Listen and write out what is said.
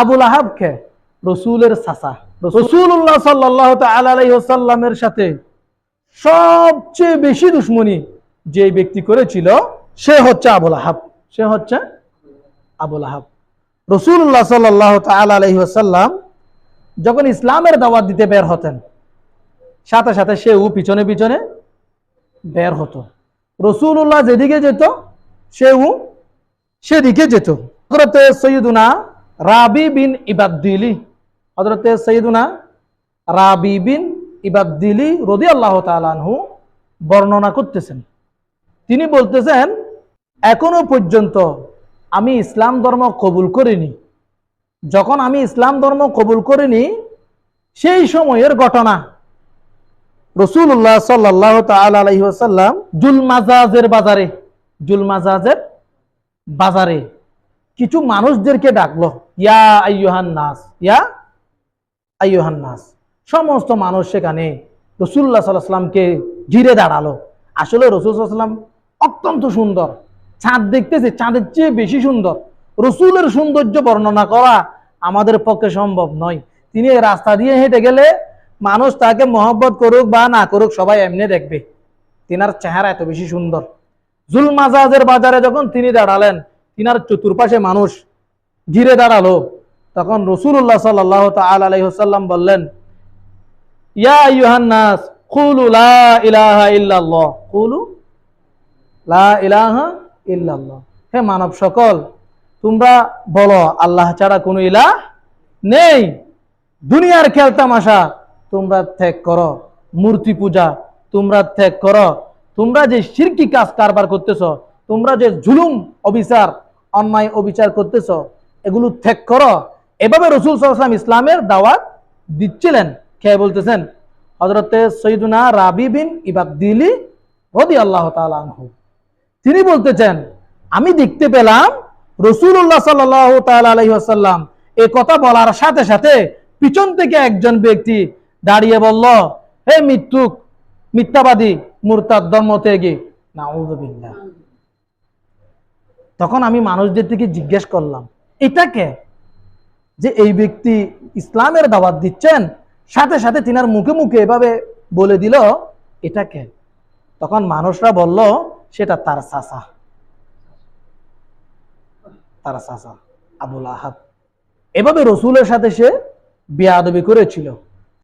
আবুল আহাব খে রসুলের সাসা রসুল্লাহ সাল্লাহ আলাইসাল্লামের সাথে সবচেয়ে বেশি দুশ্মনী যে ব্যক্তি করেছিল সে হচ্ছে আবুল আহাব সে হচ্ছে আবুল আহাব রসুল্লাহ সাল্লাহ আলাইসাল্লাম যখন ইসলামের দাওয়াত দিতে বের হতেন সাথে সাথে সেও পিছনে পিছনে বের হতো। রসুল্লাহ যেদিকে যেত সেও সেদিকে যেত। সৈয়দুনা রাবি বিন ইবাদ্দিলি হজরতে সৈয়দুনা রাবি বিন ইবাদ্দিলি রদি আল্লাহ তালানহু বর্ণনা করতেছেন। তিনি বলতেছেন, এখনও পর্যন্ত আমি ইসলাম ধর্ম কবুল করিনি। যখন আমি ইসলাম ধর্ম কবুল করিনি, সেই সময়ের ঘটনা। রসুল্লাহ সাল্লাহ তালাসাল্লাম জুল মাজাজের বাজারে জুল মাজাজের বাজারে কিছু মানুষদেরকে ডাকলো, ইয়া আইয়ুহান নাস, ইয়া আইয়ুহান নাস। সমস্ত মানুষ সেখানে রসুল্লাহ সাল্লামকে ঘিরে দাঁড়াল। আসলে রসুল সাল্লাম অত্যন্ত সুন্দর। চাঁদ দেখতেছে, চাঁদের চেয়ে বেশি সুন্দর। রসুলের সৌন্দর্য বর্ণনা করা আমাদের পক্ষে সম্ভব নয়। তিনি রাস্তা দিয়ে হেঁটে গেলে মানুষ তাকে মহব্বত করুক বা না করুক সবাই এমনি দেখবে। তিনার চেহারা এত বেশি সুন্দর। জুল মাজাজের বাজারে যখন তিনি দাঁড়ালেন তিনার চতুর্পাশে মানুষ ঘিরে দাঁড়াল। তখন রসুল্লাহ সাল্লাহ আলাইসাল্লাম বললেন, ইয়া হে মানব সকল, তোমরা বলো, আল্লাহ ছাড়া কোনো ইলাহ নেই। দুনিয়ার খেল তামাশা, তোমরা ত্যাগ করো। মূর্তি পূজা, তোমরা ত্যাগ করো। তোমরা যে শিরকি কাজ কারবার করতেছ, তোমরা যে জুলুম, অবিচার অন্যায় অবিচার করতেছ, এগুলো ত্যাগ করো। এভাবে রসুল সাল্লাম ইসলামের দাওয়াত দিচ্ছিলেন। খেয়ে বলতেছেন? হজরতে সৈদুনা রাবি বিন ইবাদ্দিলি রদি আল্লাহ তালু তিনি বলতেছেন, আমি দেখতে পেলাম রসুল্লাহ সাল্লাহ এ কথা বলার সাথে সাথে পিছন থেকে একজন ব্যক্তি দাঁড়িয়ে বলল, হে মৃত্যুক মিথ্যাবাদী, মুরতাদ ধর্ম থেকে নাউজুবিল্লাহ তখন আমি মানুষদের থেকে জিজ্ঞেস করলাম এটাকে যে এই ব্যক্তি ইসলামের দাওয়াত দিচ্ছেন, সাথে সাথে তিনার মুখে মুখে এভাবে বলে দিল এটাকে তখন মানুষরা বলল, সেটা তার চাচা। তার চাচা, আবুল আহাব। এভাবে রসুলের সাথে সে বেয়াদবি করেছিল।